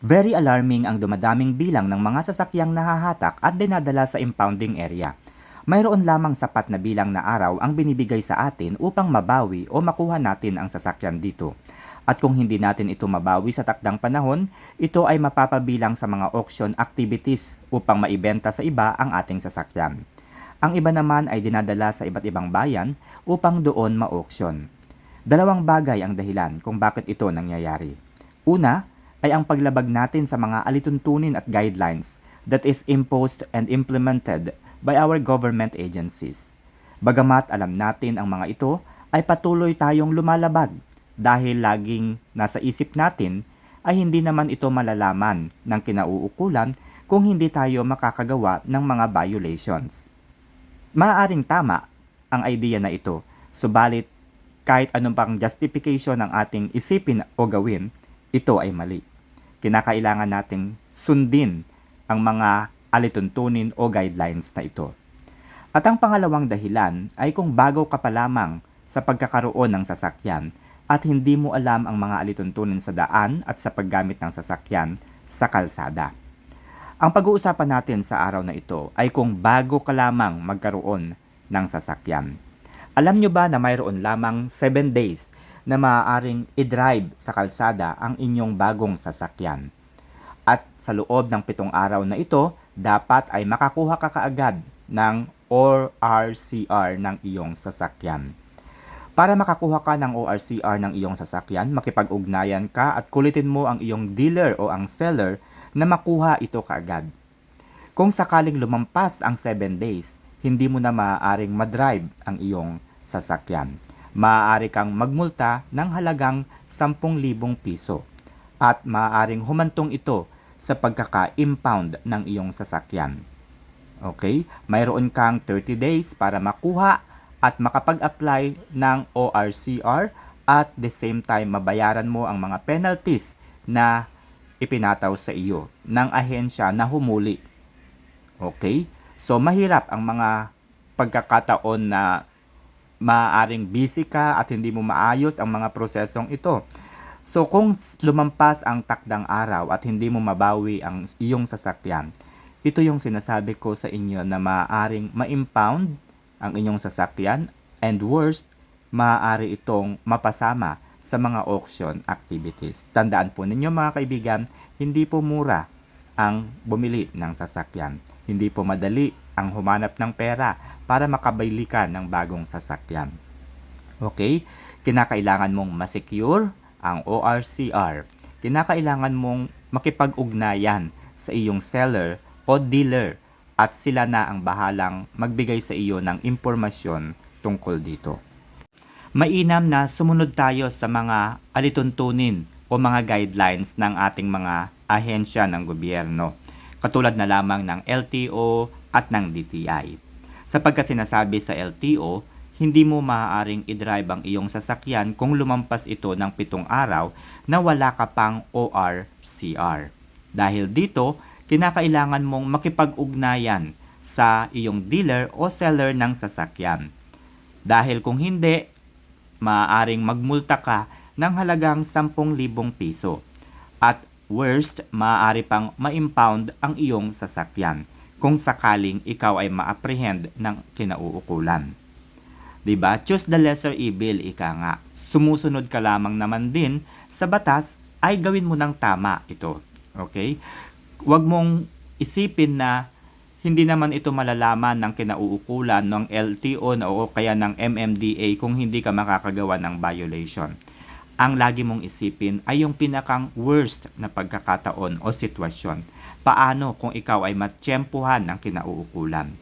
Very alarming ang dumadaming bilang ng mga sasakyang nahahatak at dinadala sa impounding area. Mayroon lamang sapat na bilang na araw ang binibigay sa atin upang mabawi o makuha natin ang sasakyan dito. At kung hindi natin ito mabawi sa takdang panahon, ito ay mapapabilang sa mga auction activities upang maibenta sa iba ang ating sasakyan. Ang iba naman ay dinadala sa iba't ibang bayan upang doon ma-auction. Dalawang bagay ang dahilan kung bakit ito nangyayari. Una ay ang paglabag natin sa mga alituntunin at guidelines that is imposed and implemented by our government agencies. Bagamat alam natin ang mga ito, ay patuloy tayong lumalabag dahil laging nasa isip natin ay hindi naman ito malalaman ng kinauukulan kung hindi tayo makakagawa ng mga violations. Maaaring tama ang idea na ito, subalit kahit anong pang justification ng ating isipin o gawin, ito ay mali. Kinakailangan nating sundin ang mga alituntunin o guidelines na ito. At ang pangalawang dahilan ay kung bago ka pa lamang sa pagkakaroon ng sasakyan at hindi mo alam ang mga alituntunin sa daan at sa paggamit ng sasakyan sa kalsada. Ang pag-uusapan natin sa araw na ito ay kung bago ka lamang magkaroon ng sasakyan. Alam nyo ba na mayroon lamang 7 days na maaaring i-drive sa kalsada ang inyong bagong sasakyan? At sa loob ng pitong araw na ito, dapat ay makakuha ka kaagad ng ORCR ng iyong sasakyan. Para makakuha ka ng ORCR ng iyong sasakyan, makipag-ugnayan ka at kulitin mo ang iyong dealer o ang seller na makuha ito kaagad. Kung sakaling lumampas ang 7 days, hindi mo na maaaring madrive ang iyong sasakyan. Maaari kang magmulta ng halagang 10,000 piso at maaaring humantong ito sa pagkaka-impound ng iyong sasakyan. Okay? Mayroon kang 30 days para makuha at makapag-apply ng ORCR at the same time mabayaran mo ang mga penalties na ipinataw sa iyo ng ahensya na humuli. Okay? So mahirap ang mga pagkakataon na maaaring busy ka at hindi mo maayos ang mga prosesong ito. So kung lumampas ang takdang araw at hindi mo mabawi ang iyong sasakyan, ito yung sinasabi ko sa inyo na maaaring ma-impound ang inyong sasakyan and worst, maaari itong mapasama sa mga auction activities. Tandaan po ninyo mga kaibigan, hindi po mura ang bumili ng sasakyan. Hindi po madali ang humanap ng pera para makabili ka ng bagong sasakyan. Okay? Kinakailangan mong masecure ang ORCR. Kinakailangan mong makipag-ugnayan sa iyong seller o dealer at sila na ang bahalang magbigay sa iyo ng impormasyon tungkol dito. Mainam na sumunod tayo sa mga alituntunin o mga guidelines ng ating mga ahensya ng gobyerno, katulad na lamang ng LTO at ng DTI. Sapagkat sinasabi sa LTO, hindi mo maaaring i-drive ang iyong sasakyan kung lumampas ito ng pitong araw na wala ka pang ORCR. Dahil dito, kinakailangan mong makipag-ugnayan sa iyong dealer o seller ng sasakyan. Dahil kung hindi, maaaring magmulta ka ng halagang 10,000 piso. At worst, maaari pang ma-impound ang iyong sasakyan kung sakaling ikaw ay ma-apprehend ng kinauukulan. 'Di ba? Choose the lesser evil, ika nga. Sumusunod ka lamang naman din sa batas ay gawin mo ng tama ito. Okay? Huwag mong isipin na hindi naman ito malalaman ng kinauukulan ng LTO o kaya ng MMDA kung hindi ka makakagawa ng violation. Ang lagi mong isipin ay yung pinakang worst na pagkakataon o sitwasyon. Paano kung ikaw ay matsyempuhan ng kinauukulan?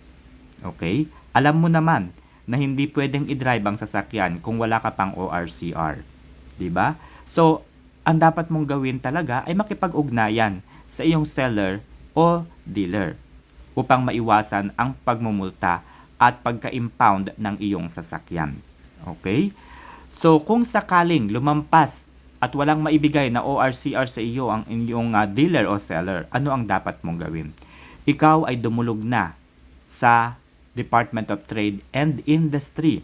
Okay? Alam mo naman na hindi pwedeng i-drive ang sasakyan kung wala ka pang ORCR. 'Di ba? So, ang dapat mong gawin talaga ay makipag-ugnayan sa iyong seller o dealer upang maiwasan ang pagmumulta at pagka-impound ng iyong sasakyan. Okay? So, kung sakaling lumampas at walang maibigay na ORCR sa iyo ang inyong uh, dealer o seller, ano ang dapat mong gawin? Ikaw ay dumulog na sa Department of Trade and Industry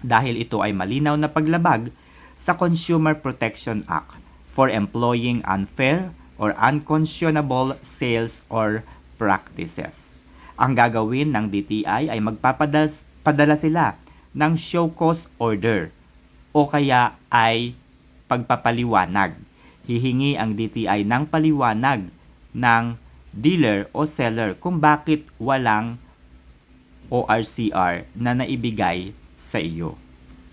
dahil ito ay malinaw na paglabag sa Consumer Protection Act for employing unfair or unconscionable sales or practices. Ang gagawin ng DTI ay magpapadala padala sila ng show cause order o kaya ay pagpapaliwanag. Hihingi ang DTI ng paliwanag ng dealer o seller kung bakit walang ORCR na naibigay sa iyo.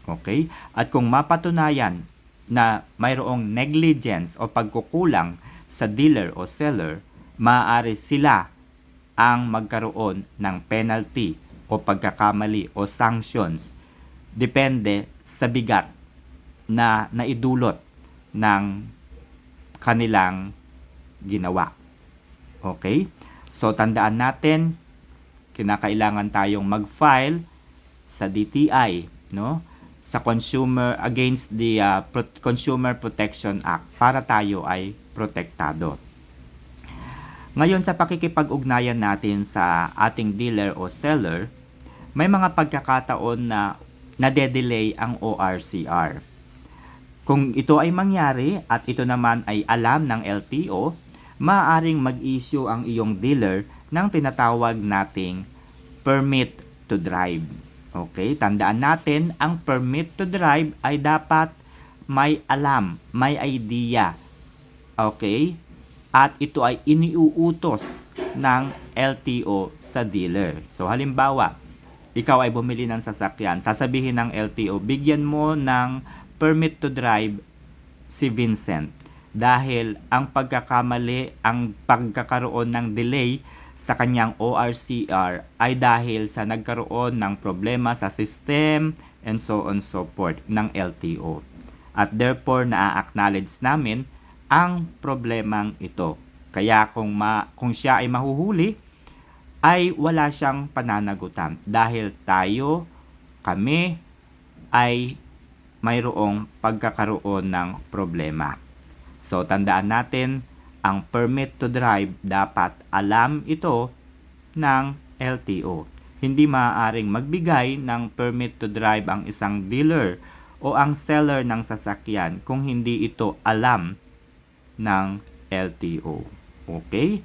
Okay? At kung mapatunayan na mayroong negligence o pagkukulang sa dealer o seller, maaari sila ang magkaroon ng penalty o pagkakamali o sanctions depende sa bigat na naidulot ng kanilang ginawa. Okay? So tandaan natin kinakailangan tayong mag-file sa DTI, no? Sa Consumer against the uh, Pro- Consumer Protection Act para tayo ay protektado. Ngayon sa pakikipag-ugnayan natin sa ating dealer o seller, may mga pagkakataon na nade-delay ang ORCR. Kung ito ay mangyari at ito naman ay alam ng LTO, maaaring mag-issue ang iyong dealer ng tinatawag nating permit to drive. Okay, tandaan natin, ang permit to drive ay dapat may alam, may idea. Okay? At ito ay iniuutos ng LTO sa dealer. So halimbawa, ikaw ay bumili ng sasakyan, sasabihin ng LTO, bigyan mo ng permit to drive si Vincent dahil ang pagkakamali, ang pagkakaroon ng delay sa kanyang ORCR ay dahil sa nagkaroon ng problema sa system and so on so forth ng LTO. At therefore, na-acknowledge namin ang problemang ito. Kaya kung, ma, kung siya ay mahuhuli, ay wala siyang pananagutan dahil tayo, kami, ay mayroong pagkakaroon ng problema. So, tandaan natin, ang permit to drive dapat alam ito ng LTO. Hindi maaaring magbigay ng permit to drive ang isang dealer o ang seller ng sasakyan kung hindi ito alam ng LTO. Okay?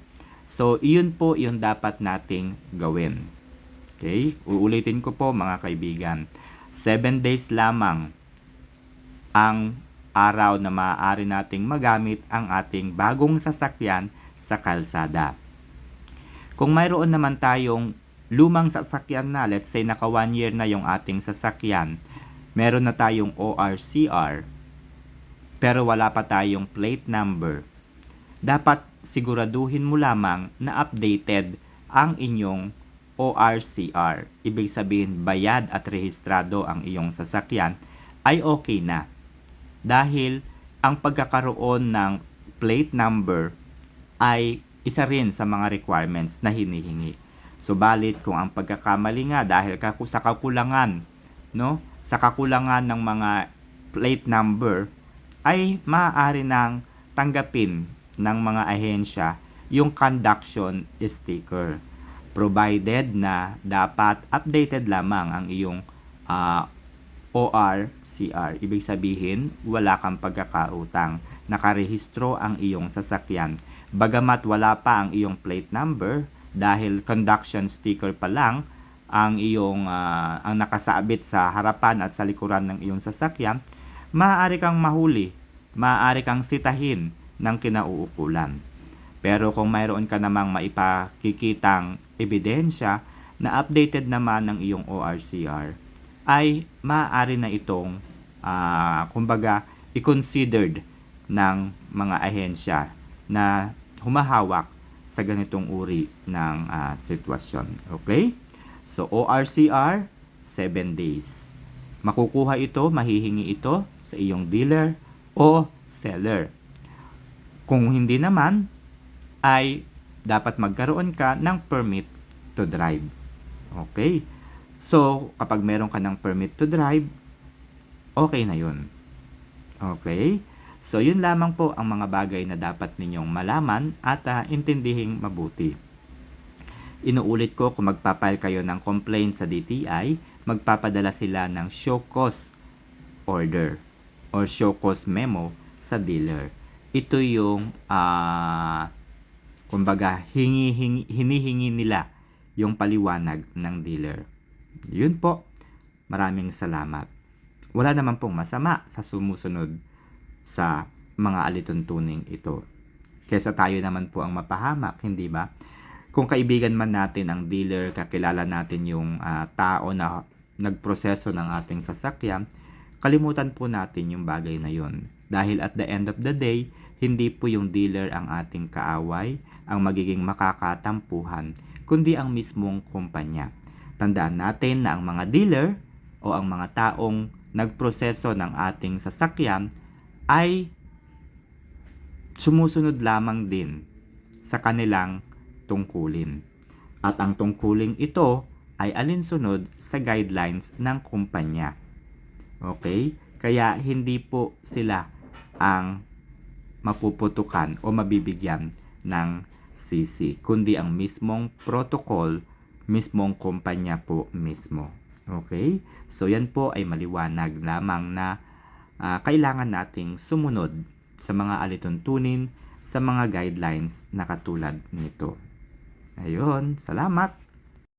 So, iyon po yung dapat nating gawin. Okay? Uulitin ko po mga kaibigan. 7 days lamang ang araw na maaari nating magamit ang ating bagong sasakyan sa kalsada. Kung mayroon naman tayong lumang sasakyan na, let's say naka 1 year na yung ating sasakyan, meron na tayong ORCR, pero wala pa tayong plate number, dapat siguraduhin mo lamang na updated ang inyong ORCR. Ibig sabihin, bayad at rehistrado ang iyong sasakyan ay okay na dahil ang pagkakaroon ng plate number ay isa rin sa mga requirements na hinihingi. Subalit kung ang pagkakamali nga dahil sa kakulangan, no? Sa kakulangan ng mga plate number ay maaari nang tanggapin ng mga ahensya yung conduction sticker provided na dapat updated lamang ang iyong ah, ORCR. Ibig sabihin, wala kang pagkakautang. Nakarehistro ang iyong sasakyan. Bagamat wala pa ang iyong plate number, dahil conduction sticker pa lang ang iyong ah, ang nakasabit sa harapan at sa likuran ng iyong sasakyan, maaari kang mahuli, maaari kang sitahin ng kinauukulan. Pero kung mayroon ka namang maipakikitang ebidensya na updated naman ng iyong ORCR, ay maaari na itong ah, kumbaga i-considered ng mga ahensya na humahawak sa ganitong uri ng ah, sitwasyon. Okay? So ORCR 7 days. Makukuha ito, mahihingi ito sa iyong dealer o seller. Kung hindi naman ay dapat magkaroon ka ng permit to drive. Okay? So, kapag meron ka ng permit to drive, okay na yun. Okay? So, yun lamang po ang mga bagay na dapat ninyong malaman at uh, intindihing mabuti. Inuulit ko kung magpapile kayo ng complaint sa DTI, magpapadala sila ng show cause order or show cause memo sa dealer. ito yung ah kumbaga hingi, hingi, hinihingi nila yung paliwanag ng dealer. Yun po. Maraming salamat. Wala naman pong masama sa sumusunod sa mga alituntuning ito. Kesa tayo naman po ang mapahamak, hindi ba? Kung kaibigan man natin ang dealer, kakilala natin yung ah, tao na nagproseso ng ating sasakyan, kalimutan po natin yung bagay na yun. Dahil at the end of the day, hindi po yung dealer ang ating kaaway, ang magiging makakatampuhan, kundi ang mismong kumpanya. Tandaan natin na ang mga dealer o ang mga taong nagproseso ng ating sasakyan ay sumusunod lamang din sa kanilang tungkulin. At ang tungkulin ito ay alinsunod sa guidelines ng kumpanya. Okay? Kaya hindi po sila ang mapuputukan o mabibigyan ng CC, kundi ang mismong protocol, mismong kumpanya po mismo. Okay? So yan po ay maliwanag lamang na ah, kailangan nating sumunod sa mga alituntunin, sa mga guidelines na katulad nito. Ayun, salamat!